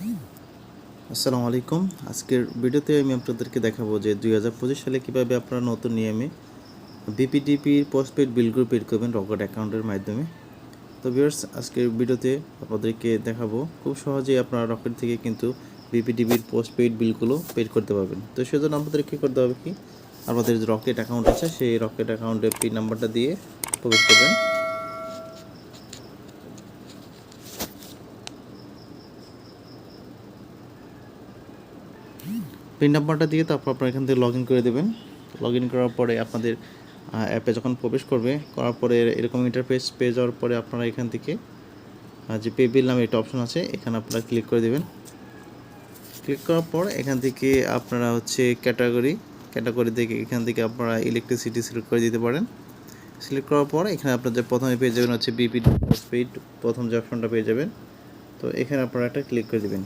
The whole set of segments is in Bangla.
আসসালামু আলাইকুম। আজকের ভিডিওতে আমি আপনাদেরকে দেখাবো যে দুই হাজার পঁচিশ সালে কীভাবে আপনারা নতুন নিয়মে বিপিডিপির পোস্টপেড বিলগুলো পেড করবেন রকেট অ্যাকাউন্টের মাধ্যমে। তো ভিউয়ার্স আজকের ভিডিওতে আপনাদেরকে দেখাবো খুব সহজেই আপনারা রকেট থেকে কিন্তু বিপিডিবির পোস্টপেড বিলগুলো পেড করতে পারবেন। তো সেজন্য আপনাদের কী করতে হবে কি? আমাদের যে রকেট অ্যাকাউন্ট আছে, সেই রকেট অ্যাকাউন্টের পিন নাম্বারটা দিয়ে প্রবেশ করবেন। পিন নাম্বারটা দিয়ে তারপর আপনারা এখান থেকে লগ ইন করে দেবেন। লগ ইন করার পরে আপনাদের অ্যাপে যখন প্রবেশ করবে, করার পরে এরকম ইন্টারফেস পেয়ে যাওয়ার পরে আপনারা এখান থেকে যে পে বিল নামে একটা অপশন আছে, এখানে আপনারা ক্লিক করে দেবেন। ক্লিক করার পর এখান থেকে আপনারা হচ্ছে ক্যাটাগরি ক্যাটাগরি থেকে এখান থেকে আপনারা ইলেকট্রিসিটি সিলেক্ট করে দিতে পারেন। সিলেক্ট করার পর এখানে আপনাদের প্রথমে পেয়ে যাবেন হচ্ছে বিপি প্রথম যে অপশনটা পেয়ে যাবেন। তো এখানে আপনারা একটা ক্লিক করে দেবেন।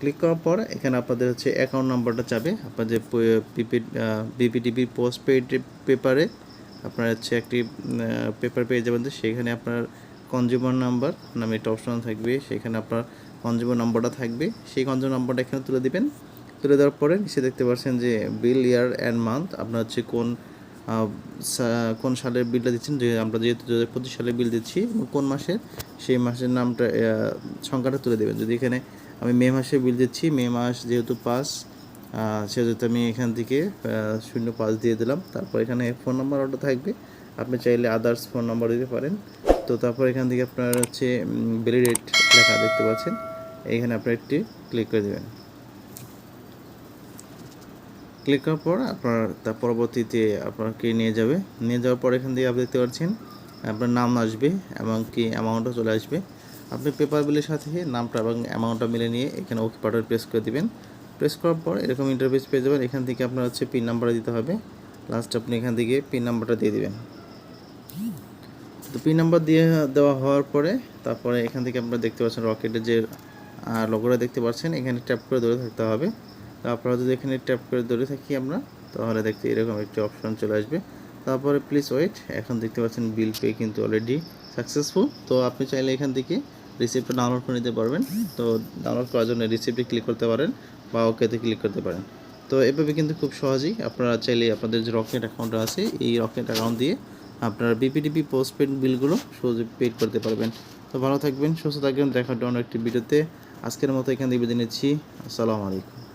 ক্লিক করার পর এখানে আপনাদের হচ্ছে অ্যাকাউন্ট নাম্বারটা চাবে। আপনাদের বিপিটিভি পোস্ট পেড পেপারে আপনার হচ্ছে একটি পেপার পেয়ে যাবেন। সেখানে আপনার কনজিউমার নাম্বার নামে একটা অপশন থাকবে। সেখানে আপনার কনজিউমার নাম্বারটা থাকবে। সেই কনজিউমার নাম্বারটা এখানে তুলে দিবেন। তুলে দেওয়ার পরে নিচে দেখতে পাচ্ছেন যে বিল ইয়ার অ্যান্ড মান্থ আপনার হচ্ছে কোন কোন সালের বিলটা দিচ্ছেন। যে আমরা যেহেতু দু হাজার পঁচিশ বিল দিচ্ছি, কোন মাসের? সেই মাসের নামটা সংখ্যাটা তুলে দেবেন। যদি এখানে আমি মে মাসে বিল দিচ্ছি মে মাস যেহেতু আহ, সেহেতু আমি এখান থেকে শূন্য পাঁচ দিয়ে দিলাম। তারপর এখানে ফোন নাম্বার ওটা থাকবে। আপনি চাইলে আদার্স ফোন নাম্বার দিতে পারেন। তো তারপর এখান থেকে আপনার হচ্ছে বেলি রেট লেখা দেখতে পাচ্ছেন। এইখানে আপনার একটি ক্লিক করে দেবেন। ক্লিক করার পর আপনার তার পরবর্তীতে আপনাকে নিয়ে যাবে। নিয়ে যাওয়ার পর এখান থেকে আপনি দেখতে পাচ্ছেন আপনার নাম আসবে এবং কি অ্যামাউন্টও চলে আসবে। আপনি পেপার বিলের সাথে নামটা এবং অ্যামাউন্টটা মিলে নিয়ে এখানে ওকে বাটন প্রেস করে দিবেন। প্রেস করার পর এরকম ইন্টারফেস পেয়ে যাবেন। এখান থেকে আপনার হচ্ছে পিন নাম্বার দিতে হবে। লাস্ট আপনি এখান থেকে পিন নাম্বারটা দিয়ে দিবেন। তো পিন নাম্বার দিয়ে দেওয়া হওয়ার পরে তারপরে এখান থেকে আপনারা দেখতে পাচ্ছেন রকেটের যে লোগোটা দেখতে পাচ্ছেন, এখানে ট্যাপ করে ধরে থাকতে হবে। তো আপনারা যদি এখানে ট্যাপ করে ধরে থাকি আমরা, তাহলে দেখতে এরকম একটি অপশন চলে আসবে। তারপরে প্লিজ ওয়েট এখন দেখতে পাচ্ছেন বিল পে কিন্তু অলরেডি সাকসেসফুল তো আপনি চাইলে এখান থেকে রিসিপ্টটা ডাউনলোড করে নিতে পারবেন, তো ডাউনলোড করার জন্য রিসিপ্টে ক্লিক করতে পারেন বা ওকেতে ক্লিক করতে পারেন। তো এভাবে কিন্তু খুব সহজেই আপনারা চাইলে আপনাদের যে রকেট অ্যাকাউন্ট আছে, এই রকেট অ্যাকাউন্ট দিয়ে আপনারা বিপিডিপি পোস্টপেড বিলগুলো সহজে পেড করতে পারবেন। তো ভালো থাকবেন, সুস্থ থাকবেন, দেখার জন্য একটি ভিডিওতে আজকের মতো এখান থেকে বিদায় নিচ্ছি, আসসালামু আলাইকুম।